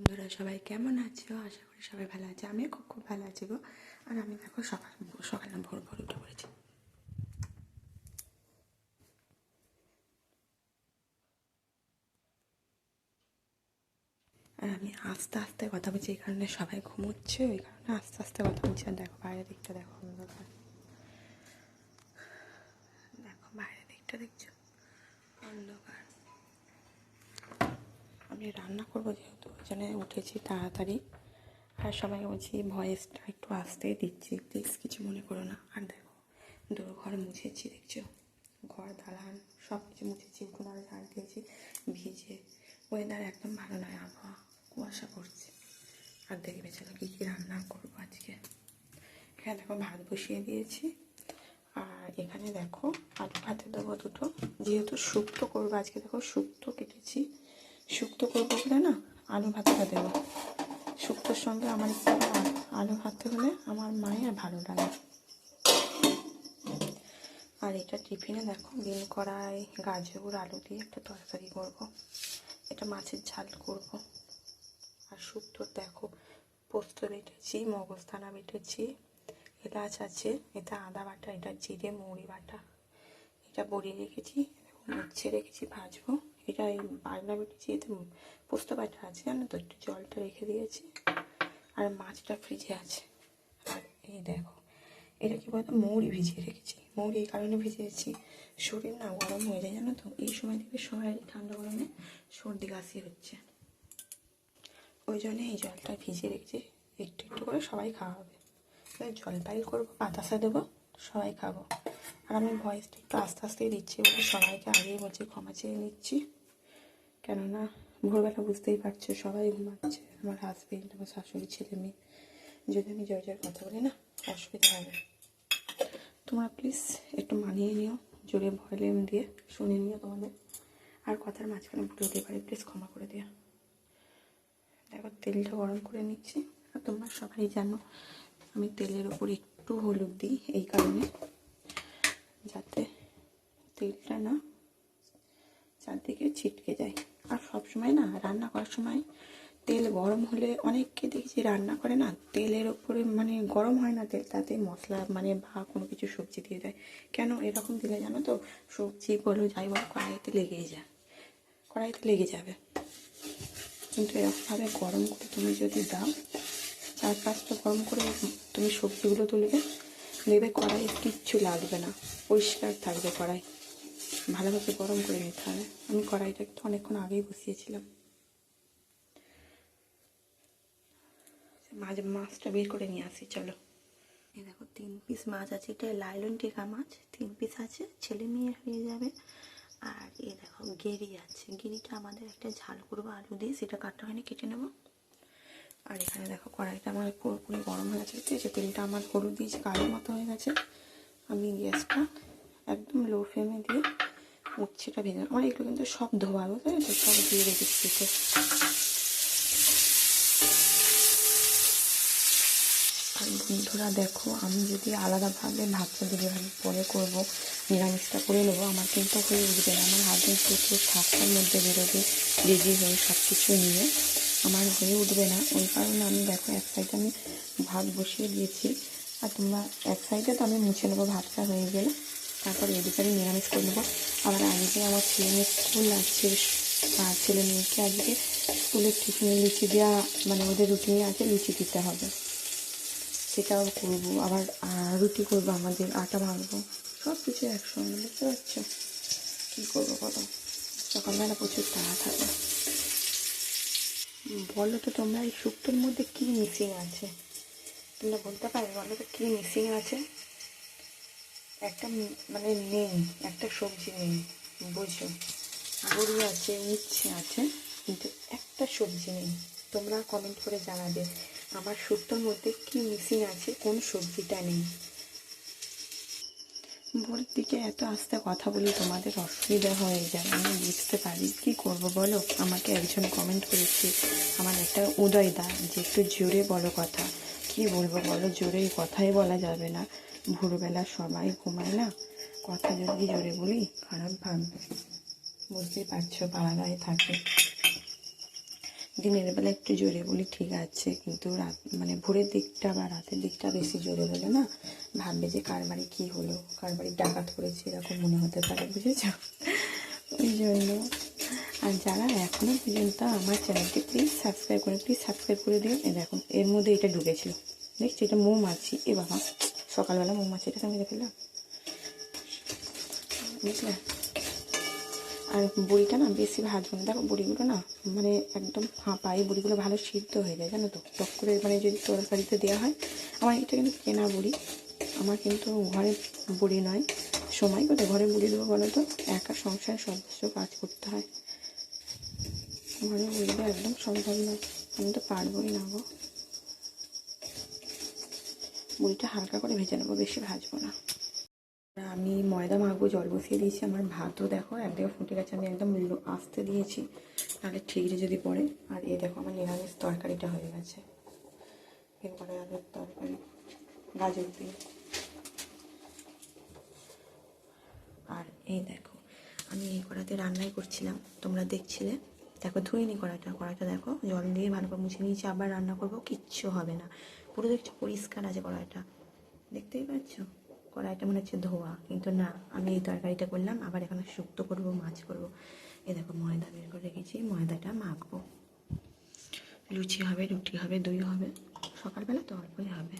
বন্ধুরা সবাই কেমন আছো? আশা করি সবাই ভালো আছে। আমিও খুব খুব ভালো আছি গো। আর আমি দেখো সকাল সকালে ভোর ভোর উঠে পড়েছি। আর আমি আস্তে আস্তে কথা বলছি, এই কারণে সবাই ঘুমোচ্ছে ওই কারণে আস্তে আস্তে কথা বলছি। আর দেখো, বাইরের দিকটা দেখো অন্ধকার। দেখো, বাইরের দিকটা দেখছ? আমি রান্না করব যেহেতু ওই উঠেছি তাড়াতাড়ি। আর সবাই বলছি, ভয়েসটা একটু আসতেই দিচ্ছি প্লিজ কিছু মনে করো না। আর দেখো, দুটো ঘর মুছেছি, দেখছ? ঘর, দালান সব কিছু মুছেছি উঠোন আর ঝাড় দিয়েছি, ভিজে। ওয়েদার একদম ভালো নয়, আবহাওয়া কুয়াশা পড়ছে। আর দেখবে চলো কী কী রান্না করব আজকে। এখানে দেখো ভাত বসিয়ে দিয়েছি। আর এখানে দেখো আলু ভাতে দেবো দুটো। যেহেতু শুক্তো করব, আজকে দেখো শুক্তো কেটেছি। শুক্তো করব বলে না, আলু ভাতটা দেবো শুক্তোর সঙ্গে আমার আলু- ভাতে হলে আমার মায়ের ভালো লাগে আর এটা টিফিনে দেখো, বিন কড়াই, গাজর, আলু দিয়ে একটা তরকারি করব। এটা মাছের ঝাল করব। আর শুক্তোর দেখো, পোস্ত বেটেছি মগজদানা বেটেছি এলাচ আছে, এটা আদা বাটা, এটা জিরে, মৌরি বাটা এটা বড়ি রেখেছি উচ্ছে রেখেছি ভাজবো এটা এই বাগনা বেটেছি এতে পোস্ত বাটা আছে জানো তো একটু জলটা রেখে দিয়েছি। আর মাছটা ফ্রিজে আছে। আর এই দেখো, এটা কি বলতো, মৌরি ভিজিয়ে রেখেছি। মৌরি এই কারণে ভিজিয়েছি। শরীর না গরম হয়ে যায়, জানো তো? এই সময় থেকে সবাই ঠান্ডা গরমে সর্দি কাশি হচ্ছে। ওই জন্য এই জলটা ভিজিয়ে রেখেছি, একটু একটু করে সবাই খাওয়াবে। জলপাই করব, বাতাসা দেবো। সবাই খাব। আর আমি ভয়েসটা একটু আস্তে আস্তেই দিচ্ছি বলে সবাইকে আগেই বলছি, ক্ষমা চেয়ে নিচ্ছি। কেননা ভোরবেলা বুঝতেই পারছ, সবাই ঘুমাচ্ছে। আমার হাজবেন্ড আমার শাশুড়ি, ছেলে মেয়ে। যদি আমি জয় জয়ের কথা বলি না, অসুবিধা হবে তোমরা প্লিজ একটু মানিয়ে নিও, জোরে ভয়েলেম দিয়ে শুনে নিও তোমাদের। আর কথার মাঝখানে ভুল হতে পারে প্লিজ ক্ষমা করে দিও। দেখো, তেলটা গরম করে নিচ্ছি। আর তোমরা সবাই জানো, আমি তেলের ওপর একটু হলুদ দিই এই কারণে, যাতে তেলটা না চারদিকে ছিটকে যায়। আর সব সময় না, রান্না করার সময় তেল গরম হলে অনেককে দেখছি রান্না করে না, তেলের ওপরে মানে গরম হয় না তেল, তাতে মশলা মানে বা কোনো কিছু সবজি দিয়ে দেয়। কেন এরকম দিলে জানো তো, সবজি বলো যাই বলো, কড়াইতে লেগেই যায়, কড়াইতে লেগে যাবে। কিন্তু এরকমভাবে গরম করে তুমি যদি দাও চার পাঁচটা গরম করে তুমি সবজিগুলো তুলবে দেখবে কড়াই কিচ্ছু লাগবে না, পরিষ্কার থাকবে কড়াই। ভালোভাবে গরম করে নিতে হবে। আমি কড়াইটা একটু অনেকক্ষণ আগেই বসিয়েছিলাম। মাছ মাছটা বের করে নিয়ে আসি, চলো। এই দেখো, তিন পিস মাছ আছে। এটা লাইলন টেকা মাছ। তিন পিস আছে, ছেলে মেয়ে হয়ে যাবে। আর এ দেখো, গেরি আছে। গেরিটা আমাদের একটা ঝাল করব আলু দিয়ে সেটা কাটতে হয়নি, কেটে নেব। আর এখানে দেখো কড়াইটা আমার পুরোপুরি গরম হয়ে গেছে। ঠিক আছে তেলটা আমার হলুদ দিয়েছে কালো মতো হয়ে গেছে, আমি গ্যাসটা একদম লো ফ্লেমে দিয়ে উচ্ছেটা ভেজে আমার এগুলো কিন্তু সব ধোয়া বুঝতে পেরেছ সব দিয়ে রেখেছি আর বন্ধুরা দেখো, আমি যদি আলাদাভাবে ভাতটা যেভাবে পরে করব, নিরামিষটা করে নেব, আমার কিন্তু হয়ে উঠবে আমার হাজবেন্ড প্রচুর সাতটার মধ্যে বেরোবে রেডি হয়ে সব কিছু নিয়ে। আমার হয়ে উঠবে না। ওই কারণে আমি দেখো এক সাইডে আমি ভাত বসিয়ে দিয়েছি। আর তোমরা এক সাইডে তো আমি মুছে নেব, ভাতটা হয়ে গেলে। তারপর এদিকে আমি নিরামিষ করে নেব। আবার আজকে আমার ছেলে মেয়ে স্কুল আছে আর ছেলে মেয়েকে আজকে স্কুলের টিফিনে লুচি দেওয়া মানে ওদের রুটিনে আছে, লুচি দিতে হবে। সেটাও করব। আবার রুটি করব আমাদের, আটা ভাঙবো সব কিছু একসঙ্গে, বুঝতে পারছ? কী করব বলো? সকালবেলা প্রচুর তাড়া থাকে বলো তো তোমরা, এই শুক্তোর মধ্যে কী মিসিং আছে? তোমরা বলতে পারবে বলো তো কী মিসিং আছে? একটা মানে নেই, একটা সবজি নেই বুঝো বড়ি আছে উচ্ছে আছে, কিন্তু একটা সবজি নেই। তোমরা কমেন্ট করে জানাবে, আমার শুক্তোর মধ্যে কি মিসিং আছে, কোন সবজিটা নেই? ভোরের দিকে এত আস্তে কথা বলি তোমাদের অসুবিধা হয়ে যায়, আমি বুঝতে পারি। কি করব বলো? আমাকে একজন কমেন্ট করেছে, আমার একটা উদয় দা যে একটু জোরে বলো কথা। কি বলব বলো? জোরে কথাই বলা যাবে না। ভোরবেলা সবাই ঘুমায় না? কথা যদি জোরে বলি, খারাপ ভাববে। বুঝতেই পারছ পাড়াগায় থাকে। দিনের বেলা একটু জোরে বলি, ঠিক আছে, কিন্তু রাত মানে ভোরের দিকটা বা রাতের দিকটা বেশি জোরে হলে না। ভাববে যে কার বাড়ি কী হলো, কার বাড়ি ডাকাত করেছে, এরকম মনে হতে পারে, বুঝেছ? ওই জন্য। আর যারা এখনও পর্যন্ত আমার চ্যানেলটি প্লিজ সাবস্ক্রাইব করে প্লিজ সাবস্ক্রাইব করে দিন এই দেখুন এর মধ্যে এটা ঢুকেছিল। দেখছি, এটা মৌমাছি। এ বাবা, সকালবেলা মৌমাছিটাকে মেরে ফেললাম বুঝলে আর বড়িটা না বেশি ভাজবো না দেখো বড়িগুলো না মানে একদম ফাঁপা, এই বড়িগুলো ভালো সিদ্ধ হয়ে যায়, জানো তো? টক করে মানে যদি তরকারিতে দেওয়া হয়, আমার এটা কিন্তু কেনা বড়ি। আমার কিন্তু ঘরে বড়ি নয়, সময় কোথায় ঘরে বড়ি দেবো বলো তো? একা সংসারে সদস্য কাজ করতে হয়। ঘরে বড়ি দেওয়া একদম সম্ভব নয় আমি তো পারবোই না গো। বড়িটা হালকা করে ভেজে নেব, বেশি ভাজবো না। আমি ময়দা মাখবো, জল বসিয়ে দিয়েছি, আমার ভাতও দেখো একদিকে ফুটে গেছে, আমি একদম আস্তে দিয়েছি, তাহলে ঠিকরে যদি পড়ে। আর এই দেখো আমার নিরামিষ তরকারিটা হয়ে গেছে। এরপরে আলুর তরকারি, গাজর দিয়ে। আর এই দেখো, আমি এই কড়াতে রান্নাই করছিলাম, তোমরা দেখছিলে? দেখো ধুইনি কড়াটা কড়াটা দেখো, জল দিয়ে ভালো করে মুছে নিয়েছি, আবার রান্না করব, কিচ্ছু হবে না। পুরো দেখছ পরিষ্কার আছে কড়াইটা। দেখতেই পাচ্ছ? কড়াইটা মনে হচ্ছে ধোয়া, কিন্তু না, আমি এই তরকারিটা করলাম, আবার এখানে শুক্তো করব, মাছ করব। এই দেখো ময়দা বের করে রেখেছি, ময়দাটা মাখবো। লুচি হবে, রুটি হবে, দই হবে, সকালবেলা তো অল্পই হবে।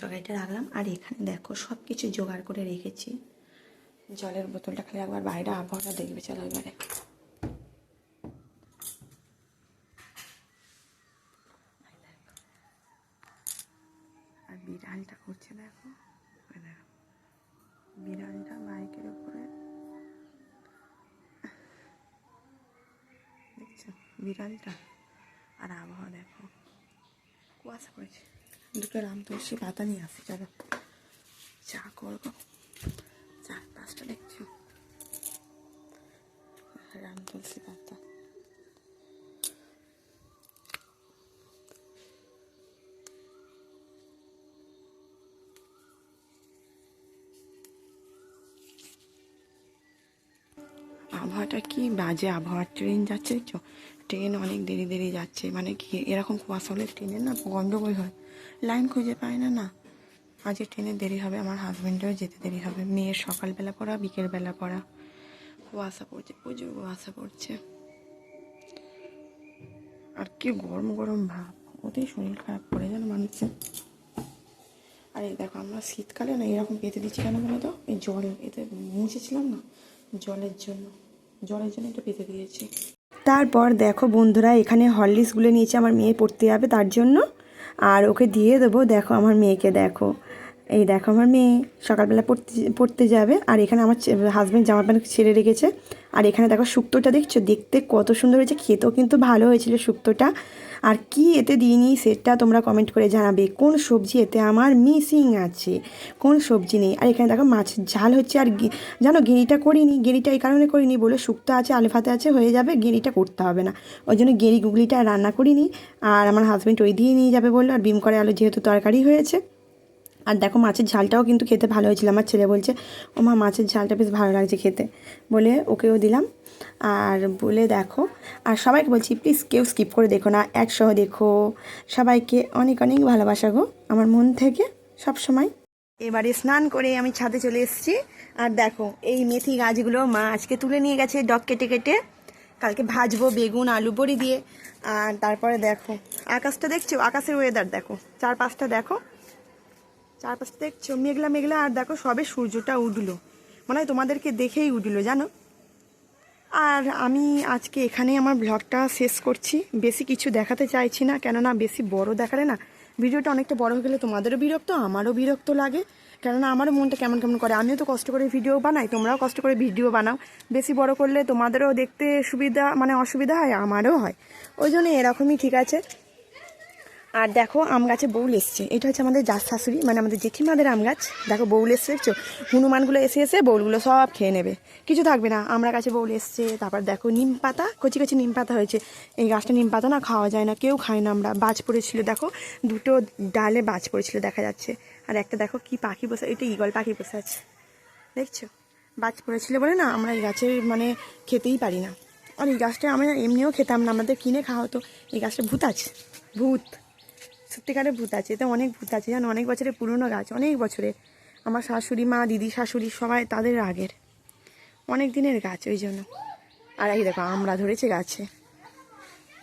তরকারিটা রাখলাম, আর এখানে দেখো সব কিছু জোগাড় করে রেখেছি। জলের বোতলটা খালি একবার বাইরে আবহাওয়াটা দেখবে, চলো এবারে আর বিড়ালটা করছে দেখো দেখো, বিড়ালটা বাইকের উপরে। দেখছ, বিড়ালটা আর আবহাওয়া দেখো, কুয়াশা পড়েছে। দুটো রাম তুলসী পাতা নিয়ে আসি চলো চা করব। চার পাঁচটা দেখছ। রাম তুলসী পাতা। কি বাজে আবহাওয়া ট্রেন যাচ্ছে দেখছ? ট্রেন অনেক দেরি দেরি যাচ্ছে। মানে কি, এরকম কুয়াশা হলে ট্রেনের না গন্ডগোল হয়। লাইন খুঁজে পায় না না। আজকে ট্রেনে দেরি হবে, আমার হাজব্যান্ডেরও যেতে দেরি হবে। মেয়ের সকালবেলা পড়া, বিকেলবেলা পড়া। কুয়াশা পড়ছে, প্রচুর কুয়াশা পড়ছে। আর কি গরম গরম ভাব। ওতেই শরীর খারাপ করে যেন মানুষের। আর এই দেখো, আমরা শীতকালে না এরকম পেতে দিচ্ছি কেন বলো তো? এই জল, এতে মুছেছিলাম না জলের জন্য। জলের জন্য একটু পেতে দিয়েছি। তারপর দেখো বন্ধুরা, এখানে হরলিক্সগুলো নিয়েছে আমার মেয়ে পড়তে যাবে তার জন্য। আর ওকে দিয়ে দেবো, দেখো আমার মেয়েকে, দেখো। এই দেখো আমার মেয়ে সকালবেলা পড়তে পড়তে যাবে, আর এখানে আমার হাজব্যান্ড জামা প্যান্ট ছেড়ে রেখেছে। আর এখানে দেখো শুক্তোটা দেখছ? দেখতে কত সুন্দর হয়েছে, খেতেও কিন্তু ভালো হয়েছিল শুক্তোটা। আর কি এতে দিইনি সেটা তোমরা কমেন্ট করে জানাবে। কোন সবজি এতে আমার মিসিং আছে? কোন সবজি নেই? আর এখানে দেখো মাছের ঝাল হচ্ছে, আর জানো গেঁড়িটা করিনি, গেঁড়িটা এই কারণে করিনি, বলে শুক্তো আছে, আলু ভাতে আছে, হয়ে যাবে, গেঁড়িটা করতে হবে না। ওই জন্য গেঁড়ি, গুগলিটা রান্না করিনি, আর আমার হাজব্যান্ড ওই দিয়ে নিয়ে যাবে বলল, আর বিম করে আলু যেহেতু তরকারি হয়েছে। আর দেখো মাছের ঝালটাও কিন্তু খেতে ভালো হয়েছিল। আমার ছেলে বলছে, ও মা, মাছের ঝালটা বেশ ভালো লাগছে খেতে। বলে ওকেও দিলাম। আর বলে দেখো, আর সবাইকে বলছি, প্লিজ কেউ স্কিপ করে দেখো না, একসহ দেখো। সবাইকে অনেক অনেক ভালোবাসা গো আমার মন থেকে সব সময়। এবারে স্নান করে আমি ছাদে চলে এসেছি। আর দেখো, এই মেথি গাছগুলো মা আজকে তুলে নিয়ে গেছে ডক কেটে কেটে। কালকে ভাজবো বেগুন, আলু বড়ি দিয়ে। আর তারপরে দেখো, আকাশটা দেখছ? আকাশের ওয়েদার দেখো চার পাঁচটা দেখো। চারপাশটা দেখছ, মেঘলা মেঘলা, আর দেখো সবে সূর্যটা উঠল। মনে হয় তোমাদেরকে দেখেই উঠল, জানো? আর আমি আজকে এখানেই আমার ব্লগটা শেষ করছি। বেশি কিছু দেখাতে চাইছি না, কেননা বেশি বড় দেখালে না, ভিডিওটা অনেকটা বড় হয়ে গেলে তোমাদেরও বিরক্ত, আমারও বিরক্ত লাগে। কেননা আমারও মনটা কেমন কেমন করে, আমিও তো কষ্ট করে ভিডিও বানাই, তোমরাও কষ্ট করে ভিডিও বানাও। বেশি বড় করলে তোমাদেরও দেখতে সুবিধা মানে অসুবিধা হয়, আমারও হয়। ওই জন্য এরকমই ঠিক আছে। আর দেখো আম গাছে বউল এসছে। এটা হচ্ছে আমাদের জাত শাশুড়ি মানে আমাদের জেঠিমাদের আম গাছ। দেখো বউল এসছে, দেখছ? হনুমানগুলো এসে এসে বউলগুলো সব খেয়ে নেবে। কিছু থাকবে না আমরা গাছে বউল এসছে, তারপর দেখো নিম পাতা, কচি কচি নিম পাতা হয়েছে। এই গাছটা নিম পাতা না খাওয়া যায় না, কেউ খায় না আমরা। বাজ পড়েছিল, দেখো? দুটো ডালে বাজ পড়েছিল, দেখা যাচ্ছে। আর একটা দেখো কি পাখি বসে, এটা ইগল পাখি বসে আছে। দেখছ? বাজ পড়েছিল বলে না, আমরা এই গাছের মানে খেতেই পারি না। আর এই গাছটা আমরা এমনিও খেতাম না, আমাদের কিনে খাওয়া হতো। এই গাছটা ভূত আছে, ভূত। সত্যিকারের ভূত আছে, এতে অনেক ভূত আছে, জানো? অনেক বছরের পুরনো গাছ, অনেক বছরের। আমার শাশুড়ি মা, দিদি শাশুড়ি সবাই তাদের আগের। অনেক দিনের গাছ ওই জন্য। আর এই দেখো, আমরা ধরেছে গাছে।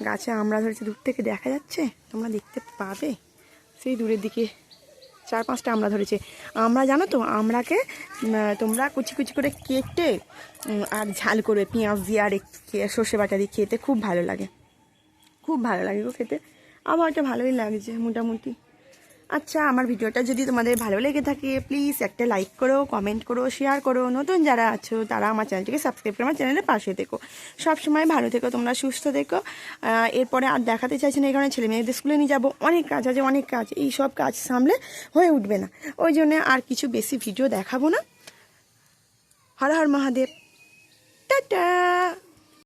গাছে আমরা ধরেছে, দূর থেকে দেখা যাচ্ছে? তোমরা দেখতে পাবে? সেই দূরের দিকে। চার পাঁচটা আমরা ধরেছে। আমরা জানো তো, আমরাকে তোমরা কুচি কুচি করে কেটে আর ঝাল করবে। পেঁয়াজ দিয়ে আর সর্ষে বাটা দিয়ে খেতে খুব ভালো লাগে। খুব ভালো লাগে গো খেতে। আবহাওয়াটা ভালোই লাগছে মোটামুটি। আচ্ছা আমার ভিডিওটা যদি তোমাদের ভালো লেগে থাকে প্লিজ একটা লাইক করো কমেন্ট করো শেয়ার করো। নতুন যারা আছো, তারা আমার চ্যানেলটিকে সাবস্ক্রাইব করে আমার চ্যানেলের পাশে থেকো। সব সময় ভালো থেকো, তোমরা সুস্থ থেকো। এরপরে আর দেখাতে চাইছি না, এই কারণে ছেলে মেয়েদের স্কুলে নিয়ে যাব। অনেক কাজ আছে, অনেক কাজ। এই সব কাজ সামলে হয়ে উঠবে না। ওই জন্য আর কিছু বেশি ভিডিও দেখাবো না। হর হর মহাদেব। টাটা!